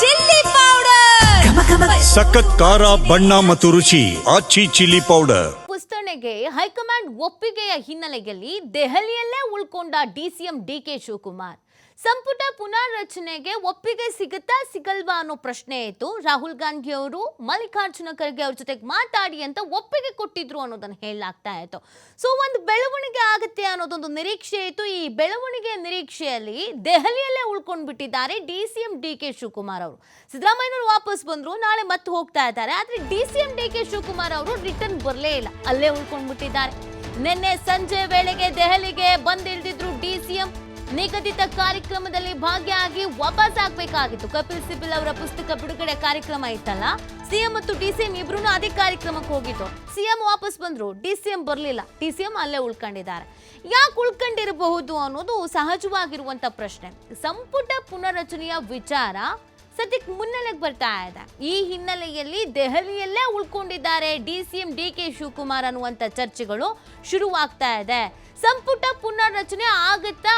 Chilli powder. ಸಖತ್ ಖಾರ ಬಣ್ಣ ಮತ್ತು ರುಚಿ ಆಚಿ ಚಿಲ್ಲಿ ಪೌಡರ್. ಪುಸ್ತಣೆಗೆ ಹೈಕಮಾಂಡ್ ಒಪ್ಪಿಗೆಯ ಹಿನ್ನೆಲೆಯಲ್ಲಿ ದೆಹಲಿಯಲ್ಲೇ ಉಳ್ಕೊಂಡ ಡಿಸಿಎಂ ಡಿಕೆ ಶಿವಕುಮಾರ್. ಸಂಪುಟ ಪುನಾರಚನೆಗೆ ಒಪ್ಪಿಗೆ ಸಿಗುತ್ತಾ ಸಿಗಲ್ವಾ ಅನ್ನೋ ಪ್ರಶ್ನೆ ಇತ್ತು. ರಾಹುಲ್ ಗಾಂಧಿ ಅವರು, ಮಲ್ಲಿಕಾರ್ಜುನ ಖರ್ಗೆ ಅವ್ರ ಜೊತೆಗೆ ಮಾತಾಡಿ ಅಂತ ಒಪ್ಪಿಗೆ ಕೊಟ್ಟಿದ್ರು ಅನ್ನೋದನ್ನ ಹೇಳಲಾಗ್ತಾ ಇತ್ತು. ಸೊ ಒಂದು ಬೆಳವಣಿಗೆ ಆಗುತ್ತೆ ಅನ್ನೋದೊಂದು ನಿರೀಕ್ಷೆ ಇತ್ತು. ಈ ಬೆಳವಣಿಗೆ ನಿರೀಕ್ಷೆಯಲ್ಲಿ ದೆಹಲಿಯಲ್ಲೇ ಉಳ್ಕೊಂಡು ಬಿಟ್ಟಿದ್ದಾರೆ D C M D K Shivakumar ಅವರು. ಸಿದ್ದರಾಮಯ್ಯನವರು ವಾಪಸ್ ಬಂದ್ರು, ನಾಳೆ ಮತ್ತೆ ಹೋಗ್ತಾ ಇದ್ದಾರೆ. ಆದ್ರೆ D C M D K Shivakumar ಅವರು ರಿಟರ್ನ್ ಬರಲೇ ಇಲ್ಲ. ಅಲ್ಲೇ ಉಳ್ಕೊಂಡ್ಬಿಟ್ಟಿದ್ದಾರೆ ನಿನ್ನೆ ಸಂಜೆ ವೇಳೆಗೆ ದೆಹಲಿಗೆ ಬಂದಿಳಿದಿದ್ರು ಡಿ ಸಿ ಎಂ. ನಿಗದಿತ ಕಾರ್ಯಕ್ರಮದಲ್ಲಿ ಭಾಗಿಯಾಗಿ ವಾಪಸ್ ಆಗ್ಬೇಕಾಗಿತ್ತು. ಕಪಿಲ್ ಸಿಬಲ್ ಅವರ ಪುಸ್ತಕ ಬಿಡುಗಡೆ ಕಾರ್ಯಕ್ರಮ ಇತ್ತಲ್ಲ? ಸಿಎಂ ಮತ್ತು ಡಿಸಿಎಂ ಇಬ್ರು ಅದೇ ಕಾರ್ಯಕ್ರಮಕ್ಕೆ ಹೋಗಿತ್ತು ಸಿಎಂ ವಾಪಸ್ ಬಂದ್ರು, ಡಿಸಿಎಂ ಬರಲಿಲ್ಲ. ಡಿಸಿಎಂ ಅಲ್ಲೇ ಉಳ್ಕೊಂಡಿದ್ದಾರೆ. ಯಾಕೆ ಉಳ್ಕೊಂಡಿರಬಹುದು ಅನ್ನೋದು ಸಹಜವಾಗಿರುವಂತ ಪ್ರಶ್ನೆ. ಸಂಪುಟ ಪುನರಚನೆಯ ವಿಚಾರ ಸದ್ಯಕ್ಕೆ ಮುನ್ನೆಲೆಗೆ ಬರ್ತಾ ಇದೆ. ಈ ಹಿನ್ನೆಲೆಯಲ್ಲಿ ದೆಹಲಿಯಲ್ಲೇ ಉಳ್ಕೊಂಡಿದ್ದಾರೆ D C M D K Shivakumar ಅನ್ನುವಂಥ ಚರ್ಚೆಗಳು ಶುರುವಾಗ್ತಾ ಇದೆ. ಸಂಪುಟ ಪುನರ್ರಚನೆ ಆಗತ್ತಾ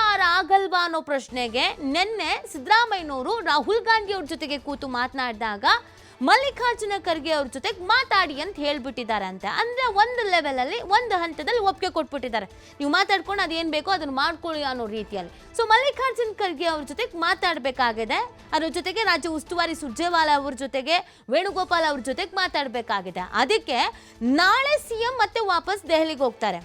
ಆಗಲ್ವಾ ಅನ್ನೋ ಪ್ರಶ್ನೆಗೆ ನಿನ್ನೆ ಸಿದ್ದರಾಮಯ್ಯನವರು ರಾಹುಲ್ ಗಾಂಧಿ ಅವ್ರ ಜೊತೆಗೆ ಕೂತು ಮಾತನಾಡಿದಾಗ ಮಲ್ಲಿಕಾರ್ಜುನ ಖರ್ಗೆ ಅವ್ರ ಜೊತೆಗೆ ಮಾತಾಡಿ ಅಂತ ಹೇಳ್ಬಿಟ್ಟಿದ್ದಾರೆ ಅಂತ. ಅಂದ್ರೆ ಒಂದು ಲೆವೆಲಲ್ಲಿ ಒಂದು ಹಂತದಲ್ಲಿ ಒಪ್ಪಿಗೆ ಕೊಟ್ಬಿಟ್ಟಿದ್ದಾರೆ. ನೀವು ಮಾತಾಡ್ಕೊಂಡು ಅದೇನು ಬೇಕೋ ಅದನ್ನ ಮಾಡ್ಕೊಳ್ಳಿ ಅನ್ನೋ ರೀತಿಯಲ್ಲಿ. ಸೊ ಮಲ್ಲಿಕಾರ್ಜುನ್ ಖರ್ಗೆ ಅವ್ರ ಜೊತೆಗೆ ಮಾತಾಡಬೇಕಾಗಿದೆ. ಅದ್ರ ಜೊತೆಗೆ ರಾಜ್ಯ ಉಸ್ತುವಾರಿ ಸುರ್ಜೇವಾಲಾ ಅವ್ರ ಜೊತೆಗೆ, ವೇಣುಗೋಪಾಲ್ ಅವ್ರ ಜೊತೆಗೆ ಮಾತಾಡಬೇಕಾಗಿದೆ. ಅದಕ್ಕೆ ನಾಳೆ ಸಿಎಂ ಮತ್ತೆ ವಾಪಸ್ ದೆಹಲಿಗೆ ಹೋಗ್ತಾರೆ.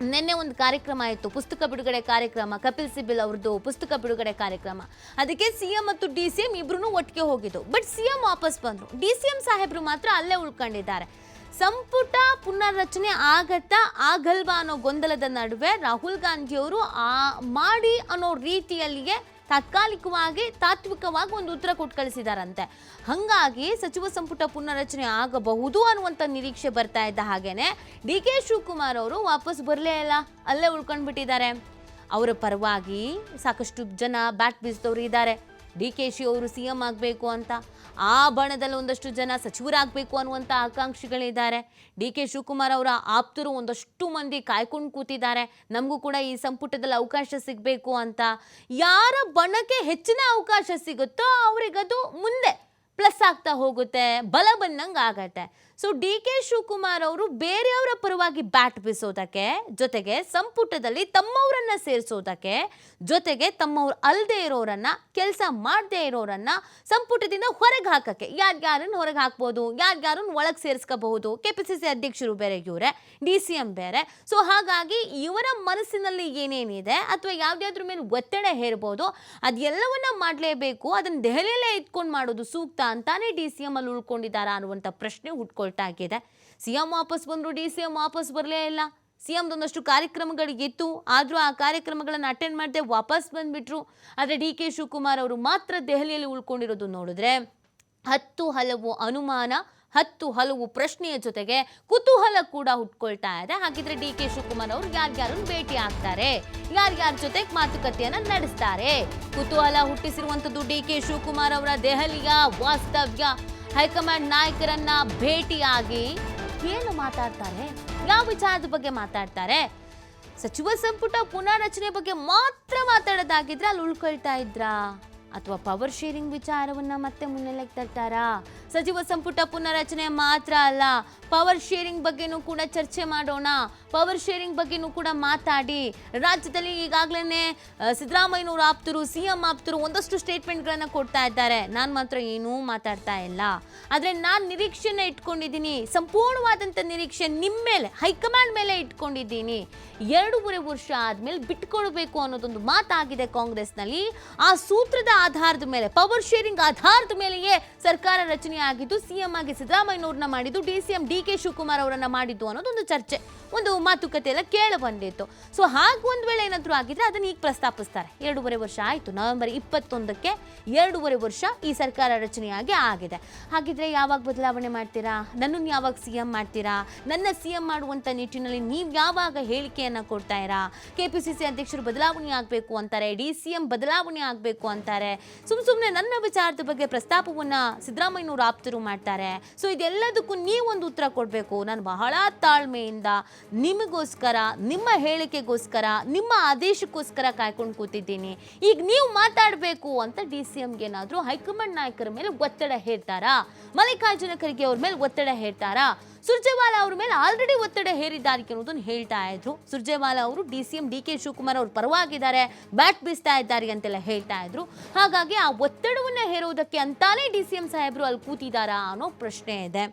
ನಿನ್ನೆ ಒಂದು ಕಾರ್ಯಕ್ರಮ ಆಯಿತು, ಪುಸ್ತಕ ಬಿಡುಗಡೆ ಕಾರ್ಯಕ್ರಮ, ಕಪಿಲ್ ಸಿಬಿಲ್ ಅವ್ರದ್ದು ಪುಸ್ತಕ ಬಿಡುಗಡೆ ಕಾರ್ಯಕ್ರಮ. ಅದಕ್ಕೆ ಸಿ ಎಂ ಮತ್ತು ಡಿ ಸಿ ಎಂ ಇಬ್ರು ಒಟ್ಟಿಗೆ ಹೋಗಿದ್ದು. ಬಟ್ ಸಿ ಎಂ ವಾಪಸ್ ಬಂದರು. ಡಿ ಸಿ ಎಂ ಸಾಹೇಬರು ಮಾತ್ರ ಅಲ್ಲೇ ಉಳ್ಕೊಂಡಿದ್ದಾರೆ. ಸಂಪುಟ ಪುನರ್ರಚನೆ ಆಗತ್ತಾ ಆಗಲ್ವಾ ಅನ್ನೋ ಗೊಂದಲದ ನಡುವೆ ರಾಹುಲ್ ಗಾಂಧಿಯವರು ಆ ಮಾಡಿ ಅನ್ನೋ ರೀತಿಯಲ್ಲಿಯೇ ತಾತ್ಕಾಲಿಕವಾಗಿ ತಾತ್ವಿಕವಾಗಿ ಒಂದು ಉತ್ತರ ಕೊಟ್ಟು ಕಳಿಸಿದಾರಂತೆ. ಹಂಗಾಗಿ ಸಚಿವ ಸಂಪುಟ ಪುನರ್ರಚನೆ ಆಗಬಹುದು ಅನ್ನುವಂಥ ನಿರೀಕ್ಷೆ ಬರ್ತಾ ಇದ್ದ ಹಾಗೇನೆ ಡಿ ಕೆ ಶಿವಕುಮಾರ್ ಅವರು ವಾಪಸ್ ಬರಲೇ ಇಲ್ಲ, ಅಲ್ಲೇ ಉಳ್ಕೊಂಡ್ಬಿಟ್ಟಿದ್ದಾರೆ. ಅವರ ಪರವಾಗಿ ಸಾಕಷ್ಟು ಜನ ಬ್ಯಾಟ್ ಬೀಸಿದವರು ಇದ್ದಾರೆ. ಡಿ ಕೆ ಶಿ ಅವರು ಸಿ ಎಂ ಆಗಬೇಕು ಅಂತ. ಆ ಬಣದಲ್ಲಿ ಒಂದಷ್ಟು ಜನ ಸಚಿವರಾಗಬೇಕು ಅನ್ನುವಂಥ ಆಕಾಂಕ್ಷಿಗಳಿದ್ದಾರೆ. ಡಿ ಕೆ ಶಿವಕುಮಾರ್ ಅವರ ಆಪ್ತರು ಒಂದಷ್ಟು ಮಂದಿ ಕಾಯ್ಕೊಂಡು ಕೂತಿದ್ದಾರೆ. ನಮಗೂ ಕೂಡ ಈ ಸಂಪುಟದಲ್ಲಿ ಅವಕಾಶ ಸಿಗಬೇಕು ಅಂತ. ಯಾರ ಬಣಕ್ಕೆ ಹೆಚ್ಚಿನ ಅವಕಾಶ ಸಿಗುತ್ತೋ ಅವರಿಗದು ಮುಂದೆ ಪ್ಲಸ್ ಆಗ್ತಾ ಹೋಗುತ್ತೆ, ಬಲ ಬಂದಂಗೆ ಆಗತ್ತೆ ಸೊ ಡಿ ಕೆ ಶಿವಕುಮಾರ್ ಅವರು ಬೇರೆಯವರ ಪರವಾಗಿ ಬ್ಯಾಟ್ ಬೀಸೋದಕ್ಕೆ, ಜೊತೆಗೆ ಸಂಪುಟದಲ್ಲಿ ತಮ್ಮವರನ್ನ ಸೇರಿಸೋದಕ್ಕೆ, ಜೊತೆಗೆ ತಮ್ಮವ್ರು ಅಲ್ಲದೆ ಇರೋರನ್ನ, ಕೆಲಸ ಮಾಡದೇ ಇರೋರನ್ನ ಸಂಪುಟದಿಂದ ಹೊರಗೆ ಹಾಕಕ್ಕೆ. ಯಾರ್ಯಾರನ್ನ ಹೊರಗೆ ಹಾಕ್ಬೋದು? ಯಾರ್ಯಾರನ್ನ ಒಳಗೆ ಸೇರಿಸ್ಕೋಬಹುದು? ಕೆ ಪಿ ಸಿ ಸಿ ಅಧ್ಯಕ್ಷರು ಬೇರೆ, ಇವರೇ ಡಿ ಸಿ ಎಂ ಬೇರೆ. ಸೊ ಹಾಗಾಗಿ ಇವರ ಮನಸ್ಸಿನಲ್ಲಿ ಏನೇನಿದೆ, ಅಥವಾ ಯಾವ್ದಾದ್ರ ಮೇಲೆ ಒತ್ತಡ ಹೇರ್ಬೋದು ಅದೆಲ್ಲವನ್ನ ಮಾಡಲೇಬೇಕು. ಅದನ್ನ ದೆಹಲಿಯಲ್ಲೇ ಇಟ್ಕೊಂಡು ಮಾಡೋದು ಸೂಕ್ತ ಅಂತಾನೆ ಡಿ ಸಿ ಎಂ ಅಲ್ಲಿ ಉಳ್ಕೊಂಡಿದ್ದಾರಾ ಅನ್ನುವಂಥ ಪ್ರಶ್ನೆ ಆಗಿದೆ ಸಿ ಎಂ ವಾಪಸ್ ಬಂದ್ರು ಡಿ ಸಿ ಎಂ ವಾಪಸ್ ಬರಲೇ ಇಲ್ಲ. ಸಿ ಒಂದಷ್ಟು ಕಾರ್ಯಕ್ರಮಗಳಿಗಿತ್ತು ಆದರೂ ಆ ಕಾರ್ಯಕ್ರಮಗಳನ್ನು ಅಟೆಂಡ್ ಮಾಡದೆ ವಾಪಸ್ ಬಂದುಬಿಟ್ರು. ಆದರೆ ಡಿ ಕೆ ಶಿವಕುಮಾರ್ ಅವರು ಮಾತ್ರ ದೆಹಲಿಯಲ್ಲಿ ಉಳ್ಕೊಂಡಿರೋದು ನೋಡಿದ್ರೆ ಹತ್ತು ಹಲವು ಅನುಮಾನ, ಹತ್ತು ಹಲವು ಪ್ರಶ್ನೆಯ ಜೊತೆಗೆ ಕುತೂಹಲ ಕೂಡ ಹುಟ್ಕೊಳ್ತಾ ಇದೆ. ಹಾಗಿದ್ರೆ ಡಿ ಕೆ ಶಿವಕುಮಾರ್ ಅವರು ಯಾರ್ಯಾರನ್ನು ಭೇಟಿ ಆಗ್ತಾರೆ? ಯಾರ್ಯಾರ ಜೊತೆಗೆ ಮಾತುಕತೆಯನ್ನ ನಡೆಸ್ತಾರೆ? ಕುತೂಹಲ ಹುಟ್ಟಿಸಿರುವಂಥದ್ದು ಡಿ ಕೆ ಶಿವಕುಮಾರ್ ಅವರ ದೆಹಲಿಯ ವಾಸ್ತವ್ಯ. ಹೈಕಮಾಂಡ್ ನಾಯಕರನ್ನ ಭೇಟಿಯಾಗಿ ಏನು ಮಾತಾಡ್ತಾರೆ? ಯಾವ ವಿಚಾರದ ಬಗ್ಗೆ ಮಾತಾಡ್ತಾರೆ? ಸಚಿವ ಸಂಪುಟ ಪುನಾರಚನೆ ಬಗ್ಗೆ ಮಾತ್ರ ಮಾತಾಡೋದಾಗಿದ್ರೆ ಅಲ್ಲಿ ಉಳ್ಕೊಳ್ತಾ ಇದ್ರಾ? ಅಥವಾ ಪವರ್ ಶೇರಿಂಗ್ ವಿಚಾರವನ್ನ ಮತ್ತೆ ಮುನ್ನೆಲೆಗೆ ತರ್ತಾರಾ? ಸಚಿವ ಸಂಪುಟ ಪುನರಚನೆ ಮಾತ್ರ ಅಲ್ಲ ಪವರ್ ಶೇರಿಂಗ್ ಬಗ್ಗೆನೂ ಕೂಡ ಚರ್ಚೆ ಮಾಡೋಣ. ಪವರ್ ಶೇರಿಂಗ್ ಬಗ್ಗೆನೂ ಕೂಡ ಮಾತಾಡಿ. ರಾಜ್ಯದಲ್ಲಿ ಈಗಾಗಲೇ ಸಿದ್ದರಾಮಯ್ಯನವರು ಆಪ್ತರು ಸಿ ಎಂ ಆಪ್ತರು ಒಂದಷ್ಟು ಸ್ಟೇಟ್ಮೆಂಟ್ಗಳನ್ನು ಕೊಡ್ತಾ ಇದ್ದಾರೆ. ನಾನು ಮಾತ್ರ ಏನೂ ಮಾತಾಡ್ತಾ ಇಲ್ಲ. ಆದರೆ ನಾನು ನಿರೀಕ್ಷೆನ ಇಟ್ಕೊಂಡಿದ್ದೀನಿ. ಸಂಪೂರ್ಣವಾದಂಥ ನಿರೀಕ್ಷೆ ನಿಮ್ಮ ಮೇಲೆ, ಹೈಕಮಾಂಡ್ ಮೇಲೆ ಇಟ್ಕೊಂಡಿದ್ದೀನಿ. ಎರಡೂವರೆ ವರ್ಷ ಆದ್ಮೇಲೆ ಬಿಟ್ಕೊಡ್ಬೇಕು ಅನ್ನೋದೊಂದು ಮಾತಾಗಿದೆ ಕಾಂಗ್ರೆಸ್ನಲ್ಲಿ. ಆ ಸೂತ್ರದ ಆಧಾರದ ಮೇಲೆ ಪವರ್ ಶೇರಿಂಗ್ ಆಧಾರದ ಮೇಲೆಯೇ ಸರ್ಕಾರ ರಚನೆ ಆಗಿದ್ದು ಸಿಎಂ ಆಗಿ ಸಿದ್ದರಾಮಯ್ಯನವ್ರನ್ನ ಮಾಡಿದ್ದು D C M D K Shivakumar ಅವರನ್ನ ಮಾಡಿದ್ದು ಅನ್ನೋದೊಂದು ಚರ್ಚೆ, ಒಂದು ಮಾತುಕತೆ ಎಲ್ಲ ಕೇಳ ಬಂದಿತ್ತು ಸೊ ಹಾಗೆ ಒಂದು ವೇಳೆ ಏನಾದರೂ ಆಗಿದ್ರೆ ಅದನ್ನ ಈಗ ಪ್ರಸ್ತಾಪಿಸ್ತಾರೆ. ಎರಡೂವರೆ ವರ್ಷ ಆಯಿತು, ನವೆಂಬರ್ ಇಪ್ಪತ್ತೊಂದಕ್ಕೆ ಎರಡೂವರೆ ವರ್ಷ ಈ ಸರ್ಕಾರ ರಚನೆಯಾಗಿ ಆಗಿದೆ. ಹಾಗಿದ್ರೆ ಯಾವಾಗ ಬದಲಾವಣೆ ಮಾಡ್ತೀರಾ? ನನ್ನನ್ನು ಯಾವಾಗ ಸಿ ಎಂ ಮಾಡ್ತೀರಾ? ನನ್ನ ಸಿ ಎಂ ಮಾಡುವಂಥ ನಿಟ್ಟಿನಲ್ಲಿ ನೀವು ಯಾವಾಗ ಹೇಳಿಕೆಯನ್ನು ಕೊಡ್ತಾ ಇರಾ? ಕೆ ಪಿ ಸಿ ಸಿ ಅಧ್ಯಕ್ಷರು ಬದಲಾವಣೆ ಆಗಬೇಕು ಅಂತಾರೆ ಡಿ ಸಿ ಎಂ ಬದಲಾವಣೆ ಆಗಬೇಕು ಅಂತಾರೆ. ಮಾಡ್ತಾರೆ ಸುಮ್ ಸುಮ್ಮನೆ ನನ್ನ ವಿಚಾರದ ಬಗ್ಗೆ ಪ್ರಸ್ತಾಪವನ್ನು ಸಿದ್ದರಾಮಯ್ಯನವರು ಆಪ್ತರು ಮಾಡ್ತಾರೆ. ಸೊ ಇದೆಲ್ಲದಕ್ಕೂ ನೀವೊಂದು ಉತ್ತರ ಕೊಡಬೇಕು. ನಾನು ಬಹಳ ತಾಳ್ಮೆಯಿಂದ ನಿಮಗೋಸ್ಕರ, ನಿಮ್ಮ ಹೇಳಿಕೆಗೋಸ್ಕರ, ನಿಮ್ಮ ಆದೇಶಕ್ಕೋಸ್ಕರ ಕಾಯ್ಕೊಂಡು ಕೂತಿದ್ದೀನಿ. ಈಗ ನೀವು ಮಾತಾಡಬೇಕು ಅಂತ ಡಿ ಸಿ ಎಂಗೆ ಏನಾದರೂ ಹೈಕಮಾಂಡ್ ನಾಯಕರ ಮೇಲೆ ಒತ್ತಡ ಹೇಳ್ತಾರಾ ಮಲ್ಲಿಕಾರ್ಜುನ ಖರ್ಗೆ ಅವ್ರ ಮೇಲೆ ಒತ್ತಡ ಹೇರ್ತಾರಾ? ಸುರ್ಜೇವಾಲಾ ಅವರ ಮೇಲೆ ಆಲ್ರೆಡಿ ಒತ್ತಡ ಹೇರಿದ್ದಾರೆ ಅನ್ನೋದನ್ನು ಹೇಳ್ತಾ ಇದ್ರು. ಸುರ್ಜೇವಾಲಾ ಅವರು D C M D K Shivakumar ಅವ್ರ ಪರವಾಗಿದ್ದಾರೆ, ಬ್ಯಾಟ್ ಬೀಸ್ತಾ ಇದ್ದಾರೆ ಅಂತೆಲ್ಲ ಹೇಳ್ತಾ ಇದ್ರು. ಹಾಗಾಗಿ ಆ ಒತ್ತಡವನ್ನು ಹೇರೋದಕ್ಕೆ ಅಂತಾನೆ ಡಿ ಸಿ ಎಂ ಸಾಹೇಬರು ಅಲ್ಲಿ ಕೂತಿದ್ದಾರಾ ಅನ್ನೋ ಪ್ರಶ್ನೆ ಇದೆ.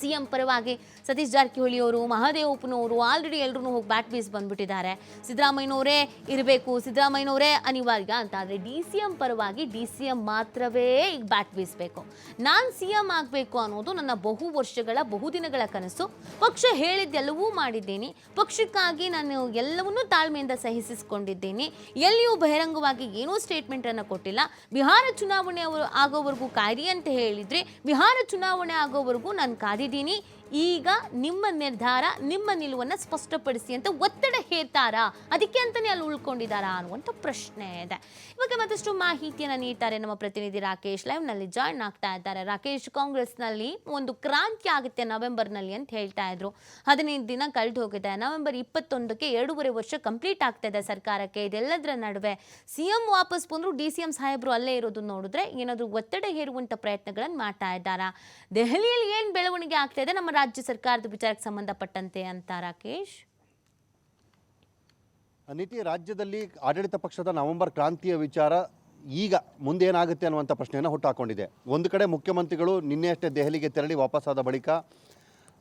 ಸಿ ಎಂ ಪರವಾಗಿ ಸತೀಶ್ ಜಾರಕಿಹೊಳಿ ಅವರು ಮಹಾದೇವಪ್ಪನವರು ಆಲ್ರೆಡಿ ಎಲ್ಲರೂ ಹೋಗಿ ಬ್ಯಾಟ್ ಬೀಸ್ ಬಂದ್ಬಿಟ್ಟಿದ್ದಾರೆ. ಸಿದ್ದರಾಮಯ್ಯನವರೇ ಇರಬೇಕು, ಸಿದ್ದರಾಮಯ್ಯನವರೇ ಅನಿವಾರ್ಯ ಅಂತ ಆದರೆ ಡಿ ಸಿ ಎಂ ಪರವಾಗಿ ಡಿ ಸಿ ಎಂ ಮಾತ್ರವೇ ಈಗ ಬ್ಯಾಟ್ ಬೀಸಬೇಕು ನಾನು ಸಿ ಎಂ ಆಗಬೇಕು ಅನ್ನೋದು ನನ್ನ ಬಹು ವರ್ಷಗಳ ಬಹುದಿನಗಳ ಕನಸು. ಪಕ್ಷ ಹೇಳಿದ್ದೆಲ್ಲವೂ ಮಾಡಿದ್ದೀನಿ. ಪಕ್ಷಕ್ಕಾಗಿ ನಾನು ಎಲ್ಲವನ್ನೂ ತಾಳ್ಮೆಯಿಂದ ಸಹಿಸಿಸ್ಕೊಂಡಿದ್ದೀನಿ. ಎಲ್ಲಿಯೂ ಬಹಿರಂಗವಾಗಿ ಏನೂ ಸ್ಟೇಟ್ಮೆಂಟನ್ನು ಕೊಟ್ಟಿಲ್ಲ. ಬಿಹಾರ ಚುನಾವಣೆ ಆಗೋವರೆಗೂ ಕಾಯಿರಿ ಅಂತ ಹೇಳಿದರೆ, ಬಿಹಾರ ಚುನಾವಣೆ ಆಗೋವರೆಗೂ ನಾನು Adidini ಈಗ ನಿಮ್ಮ ನಿರ್ಧಾರ, ನಿಮ್ಮ ನಿಲುವನ್ನು ಸ್ಪಷ್ಟಪಡಿಸಿ ಅಂತ ಒತ್ತಡ ಹೇರ್ತಾರಾ? ಅದಕ್ಕೆ ಅಂತಲೇ ಅಲ್ಲಿ ಉಳ್ಕೊಂಡಿದ್ದಾರಾ ಅನ್ನುವಂಥ ಪ್ರಶ್ನೆ ಇದೆ. ಇವಾಗ ಮತ್ತಷ್ಟು ಮಾಹಿತಿಯನ್ನು ನೀಡ್ತಾರೆ ನಮ್ಮ ಪ್ರತಿನಿಧಿ ರಾಕೇಶ್. ಲೈವ್ನಲ್ಲಿ ಜಾಯ್ನ್ ಆಗ್ತಾ ಇದ್ದಾರೆ. ರಾಕೇಶ್, ಕಾಂಗ್ರೆಸ್ನಲ್ಲಿ ಒಂದು ಕ್ರಾಂತಿ ಆಗುತ್ತೆ ನವೆಂಬರ್ನಲ್ಲಿ ಅಂತ ಹೇಳ್ತಾ ಇದ್ರು. ಹದಿನೈದು ದಿನ ಕಳೆದು ಹೋಗಿದೆ. ನವೆಂಬರ್ ಇಪ್ಪತ್ತೊಂದಕ್ಕೆ ಎರಡೂವರೆ ವರ್ಷ ಕಂಪ್ಲೀಟ್ ಆಗ್ತಾ ಇದೆ ಸರ್ಕಾರಕ್ಕೆ. ಇದೆಲ್ಲದರ ನಡುವೆ ಸಿ ಎಂ ವಾಪಸ್ ಬಂದ್ರು. ಡಿ ಸಿ ಎಂ ಸಾಹೇಬರು ಅಲ್ಲೇ ಇರೋದು ನೋಡಿದ್ರೆ ಏನಾದರೂ ಒತ್ತಡ ಹೇರುವಂಥ ಪ್ರಯತ್ನಗಳನ್ನು ಮಾಡ್ತಾ ಇದ್ದಾರಾ? ದೆಹಲಿಯಲ್ಲಿ ಏನು ಬೆಳವಣಿಗೆ ಆಗ್ತಾ ಇದೆ? ನಮ್ಮ ರಾಜ್ಯ ಸರ್ಕಾರದ ವಿಚಾರಕ್ಕೆ ಸಂಬಂಧಪಟ್ಟಂತೆ ಅಂತ ರಾಕೇಶ್? ನೀತಿ ರಾಜ್ಯದಲ್ಲಿ ಆಡಳಿತ ಪಕ್ಷದ ನವೆಂಬರ್ ಕ್ರಾಂತಿಯ ವಿಚಾರ ಈಗ ಮುಂದೇನಾಗುತ್ತೆ ಅನ್ನುವಂಥ ಪ್ರಶ್ನೆಯನ್ನು ಹುಟ್ಟಾಕೊಂಡಿದೆ. ಒಂದು ಕಡೆ ಮುಖ್ಯಮಂತ್ರಿಗಳು ನಿನ್ನೆಯಷ್ಟೇ ದೆಹಲಿಗೆ ತೆರಳಿ ವಾಪಸ್ಸಾದ ಬಳಿಕ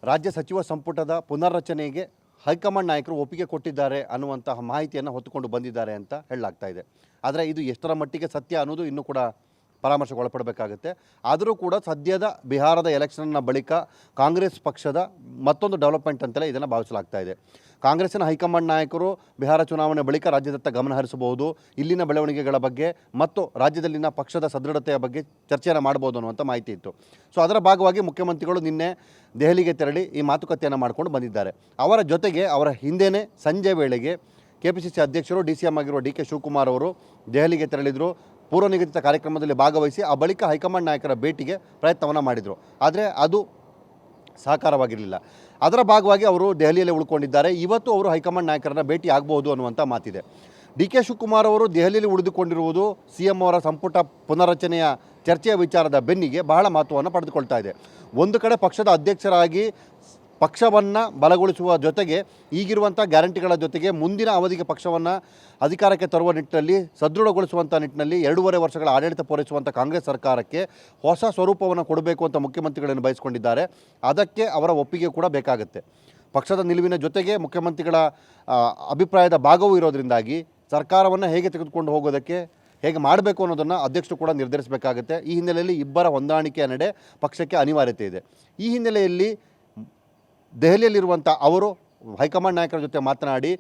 ರಾಜ್ಯ ಸಚಿವ ಸಂಪುಟದ ಪುನರ್ರಚನೆಗೆ ಹೈಕಮಾಂಡ್ ನಾಯಕರು ಒಪ್ಪಿಗೆ ಕೊಟ್ಟಿದ್ದಾರೆ ಅನ್ನುವಂತಹ ಮಾಹಿತಿಯನ್ನು ಹೊತ್ತುಕೊಂಡು ಬಂದಿದ್ದಾರೆ ಅಂತ ಹೇಳಲಾಗ್ತಾ ಇದೆ. ಆದರೆ ಇದು ಎಷ್ಟರ ಮಟ್ಟಿಗೆ ಸತ್ಯ ಅನ್ನೋದು ಇನ್ನೂ ಕೂಡ ಪರಾಮರ್ಶೆಗೆ ಒಳಪಡಬೇಕಾಗುತ್ತೆ. ಆದರೂ ಕೂಡ ಸದ್ಯದ ಬಿಹಾರದ ಎಲೆಕ್ಷನ್ನ ಬಳಿಕ ಕಾಂಗ್ರೆಸ್ ಪಕ್ಷದ ಮತ್ತೊಂದು ಡೆವಲಪ್ಮೆಂಟ್ ಅಂತಲೇ ಇದನ್ನು ಭಾವಿಸಲಾಗ್ತಾ ಇದೆ. ಕಾಂಗ್ರೆಸ್ಸಿನ ಹೈಕಮಾಂಡ್ ನಾಯಕರು ಬಿಹಾರ ಚುನಾವಣೆ ಬಳಿಕ ರಾಜ್ಯದತ್ತ ಗಮನ ಹರಿಸಬಹುದು, ಇಲ್ಲಿನ ಬೆಳವಣಿಗೆಗಳ ಬಗ್ಗೆ ಮತ್ತು ರಾಜ್ಯದಲ್ಲಿನ ಪಕ್ಷದ ಸದೃಢತೆಯ ಬಗ್ಗೆ ಚರ್ಚೆಯನ್ನು ಮಾಡಬಹುದು ಅನ್ನುವಂಥ ಮಾಹಿತಿ ಇತ್ತು. ಸೊ, ಅದರ ಭಾಗವಾಗಿ ಮುಖ್ಯಮಂತ್ರಿಗಳು ನಿನ್ನೆ ದೆಹಲಿಗೆ ತೆರಳಿ ಈ ಮಾತುಕತೆಯನ್ನು ಮಾಡಿಕೊಂಡು ಬಂದಿದ್ದಾರೆ. ಅವರ ಜೊತೆಗೆ ಅವರ ಹಿಂದೆಯೇ ಸಂಜೆ ವೇಳೆಗೆ ಕೆ ಪಿ ಸಿ ಸಿ ಅಧ್ಯಕ್ಷರು ಡಿ ಸಿ ಎಂ ಆಗಿರುವ ಡಿ ಕೆ ಶಿವಕುಮಾರ್ ಅವರು ದೆಹಲಿಗೆ ತೆರಳಿದರು. ಪೂರ್ವ ನಿಗದಿತ ಕಾರ್ಯಕ್ರಮದಲ್ಲಿ ಭಾಗವಹಿಸಿ ಆ ಬಳಿಕ ಹೈಕಮಾಂಡ್ ನಾಯಕರ ಭೇಟಿಗೆ ಪ್ರಯತ್ನವನ್ನು ಮಾಡಿದರು. ಆದರೆ ಅದು ಸಹಕಾರವಾಗಿರಲಿಲ್ಲ ಅದರ ಭಾಗವಾಗಿ ಅವರು ದೆಹಲಿಯಲ್ಲಿ ಉಳ್ಕೊಂಡಿದ್ದಾರೆ. ಇವತ್ತು ಅವರು ಹೈಕಮಾಂಡ್ ನಾಯಕರನ್ನ ಭೇಟಿ ಆಗಬಹುದು ಅನ್ನುವಂಥ ಮಾತಿದೆ. ಡಿ ಕೆ ಶಿವಕುಮಾರ್ ಅವರು ದೆಹಲಿಯಲ್ಲಿ ಉಳಿದುಕೊಂಡಿರುವುದು ಸಿ ಎಂ ಅವರ ಸಂಪುಟ ಪುನರ್ರಚನೆಯ ಚರ್ಚೆಯ ವಿಚಾರದ ಬೆನ್ನಿಗೆ ಬಹಳ ಮಹತ್ವವನ್ನು ಪಡೆದುಕೊಳ್ತಾ ಇದೆ. ಒಂದು ಕಡೆ ಪಕ್ಷದ ಅಧ್ಯಕ್ಷರಾಗಿ ಪಕ್ಷವನ್ನು ಬಲಗೊಳಿಸುವ ಜೊತೆಗೆ ಈಗಿರುವಂಥ ಗ್ಯಾರಂಟಿಗಳ ಜೊತೆಗೆ ಮುಂದಿನ ಅವಧಿಗೆ ಪಕ್ಷವನ್ನು ಅಧಿಕಾರಕ್ಕೆ ತರುವ ನಿಟ್ಟಿನಲ್ಲಿ ಸದೃಢಗೊಳಿಸುವಂಥ ನಿಟ್ಟಿನಲ್ಲಿ ಎರಡೂವರೆ ವರ್ಷಗಳ ಆಡಳಿತ ಪೂರೈಸುವಂಥ ಕಾಂಗ್ರೆಸ್ ಸರ್ಕಾರಕ್ಕೆ ಹೊಸ ಸ್ವರೂಪವನ್ನು ಕೊಡಬೇಕು ಅಂತ ಮುಖ್ಯಮಂತ್ರಿಗಳನ್ನು ಬಯಸ್ಕೊಂಡಿದ್ದಾರೆ. ಅದಕ್ಕೆ ಅವರ ಒಪ್ಪಿಗೆ ಕೂಡ ಬೇಕಾಗುತ್ತೆ. ಪಕ್ಷದ ನಿಲುವಿನ ಜೊತೆಗೆ ಮುಖ್ಯಮಂತ್ರಿಗಳ ಅಭಿಪ್ರಾಯದ ಭಾಗವೂ ಇರೋದ್ರಿಂದಾಗಿ ಸರ್ಕಾರವನ್ನು ಹೇಗೆ ತೆಗೆದುಕೊಂಡು ಹೋಗೋದಕ್ಕೆ, ಹೇಗೆ ಮಾಡಬೇಕು ಅನ್ನೋದನ್ನು ಅಧ್ಯಕ್ಷರು ಕೂಡ ನಿರ್ಧರಿಸಬೇಕಾಗುತ್ತೆ. ಈ ಹಿನ್ನೆಲೆಯಲ್ಲಿ ಇಬ್ಬರ ಹೊಂದಾಣಿಕೆಯ ನಡೆ ಪಕ್ಷಕ್ಕೆ ಅನಿವಾರ್ಯತೆ ಇದೆ. ಈ ಹಿನ್ನೆಲೆಯಲ್ಲಿ ದೆಹಲಿಯಲ್ಲಿರುವಂಥ ಅವರು ಹೈಕಮಾಂಡ್ ನಾಯಕರ ಜೊತೆ ಮಾತನಾಡಿ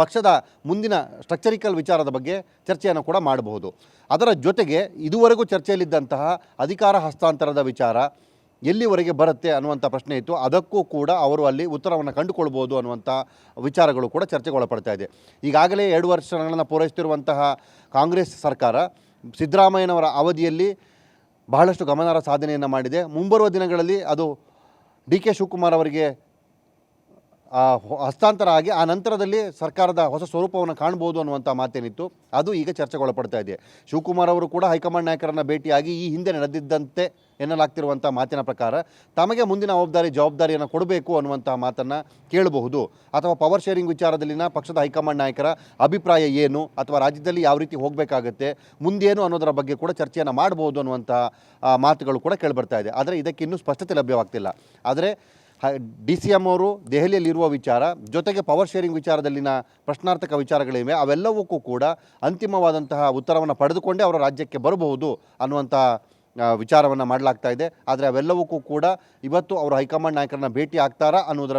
ಪಕ್ಷದ ಮುಂದಿನ ಸ್ಟ್ರಕ್ಚರಿಕಲ್ ವಿಚಾರದ ಬಗ್ಗೆ ಚರ್ಚೆಯನ್ನು ಕೂಡ ಮಾಡಬಹುದು. ಅದರ ಜೊತೆಗೆ ಇದುವರೆಗೂ ಚರ್ಚೆಯಲ್ಲಿದ್ದಂತಹ ಅಧಿಕಾರ ಹಸ್ತಾಂತರದ ವಿಚಾರ ಎಲ್ಲಿವರೆಗೆ ಬರುತ್ತೆ ಅನ್ನುವಂಥ ಪ್ರಶ್ನೆ ಇತ್ತು. ಅದಕ್ಕೂ ಕೂಡ ಅವರು ಅಲ್ಲಿ ಉತ್ತರವನ್ನು ಕಂಡುಕೊಳ್ಬೋದು ಅನ್ನುವಂಥ ವಿಚಾರಗಳು ಕೂಡ ಚರ್ಚೆಗೆ ಒಳಪಡ್ತಾ ಇದೆ. ಈಗಾಗಲೇ ಎರಡು ವರ್ಷಗಳನ್ನು ಪೂರೈಸುತ್ತಿರುವಂತಹ ಕಾಂಗ್ರೆಸ್ ಸರ್ಕಾರ ಸಿದ್ದರಾಮಯ್ಯನವರ ಅವಧಿಯಲ್ಲಿ ಬಹಳಷ್ಟು ಗಮನಾರ್ಹ ಸಾಧನೆಯನ್ನು ಮಾಡಿದೆ. ಮುಂಬರುವ ದಿನಗಳಲ್ಲಿ ಅದು ಡಿ ಕೆ ಶಿವಕುಮಾರ್ ಅವರಿಗೆ ಹಸ್ತಾಂತರ ಆಗಿ ಆ ನಂತರದಲ್ಲಿ ಸರ್ಕಾರದ ಹೊಸ ಸ್ವರೂಪವನ್ನು ಕಾಣ್ಬೋದು ಅನ್ನುವಂಥ ಮಾತೇನಿತ್ತು. ಅದು ಈಗ ಚರ್ಚೆಗೊಳಪಡ್ತಾ ಇದೆ. ಶಿವಕುಮಾರ್ ಅವರು ಕೂಡ ಹೈಕಮಾಂಡ್ ನಾಯಕರನ್ನು ಭೇಟಿಯಾಗಿ ಈ ಹಿಂದೆ ನಡೆದಿದ್ದಂತೆ ಎನ್ನಲಾಗ್ತಿರುವಂಥ ಮಾತಿನ ಪ್ರಕಾರ ತಮಗೆ ಮುಂದಿನ ಜವಾಬ್ದಾರಿ ಜವಾಬ್ದಾರಿಯನ್ನು ಕೊಡಬೇಕು ಅನ್ನುವಂಥ ಮಾತನ್ನು ಕೇಳಬಹುದು. ಅಥವಾ ಪವರ್ ಶೇರಿಂಗ್ ವಿಚಾರದಲ್ಲಿನ ಪಕ್ಷದ ಹೈಕಮಾಂಡ್ ನಾಯಕರ ಅಭಿಪ್ರಾಯ ಏನು? ಅಥವಾ ರಾಜ್ಯದಲ್ಲಿ ಯಾವ ರೀತಿ ಹೋಗಬೇಕಾಗತ್ತೆ? ಮುಂದೇನು ಅನ್ನೋದರ ಬಗ್ಗೆ ಕೂಡ ಚರ್ಚೆಯನ್ನು ಮಾಡಬಹುದು ಅನ್ನುವಂಥ ಮಾತುಗಳು ಕೂಡ ಕೇಳಿಬರ್ತಾ ಇದೆ. ಆದರೆ ಇದಕ್ಕೆ ಇನ್ನೂ ಸ್ಪಷ್ಟತೆ ಲಭ್ಯವಾಗ್ತಿಲ್ಲ. ಆದರೆ ಡಿ ಸಿ ಎಂ ಅವರು ದೆಹಲಿಯಲ್ಲಿರುವ ವಿಚಾರ, ಜೊತೆಗೆ ಪವರ್ ಶೇರಿಂಗ್ ವಿಚಾರದಲ್ಲಿನ ಪ್ರಶ್ನಾರ್ಥಕ ವಿಚಾರಗಳಿವೆ. ಅವೆಲ್ಲವಕ್ಕೂ ಕೂಡ ಅಂತಿಮವಾದಂತಹ ಉತ್ತರವನ್ನು ಪಡೆದುಕೊಂಡೇ ಅವರ ರಾಜ್ಯಕ್ಕೆ ಬರಬಹುದು ಅನ್ನುವಂತಹ ವಿಚಾರವನ್ನು ಮಾಡಲಾಗ್ತಾ ಇದೆ. ಆದರೆ ಅವೆಲ್ಲವಕ್ಕೂ ಕೂಡ ಇವತ್ತು ಅವರು ಹೈಕಮಾಂಡ್ ನಾಯಕರನ್ನ ಭೇಟಿ ಆಗ್ತಾರಾ ಅನ್ನೋದರ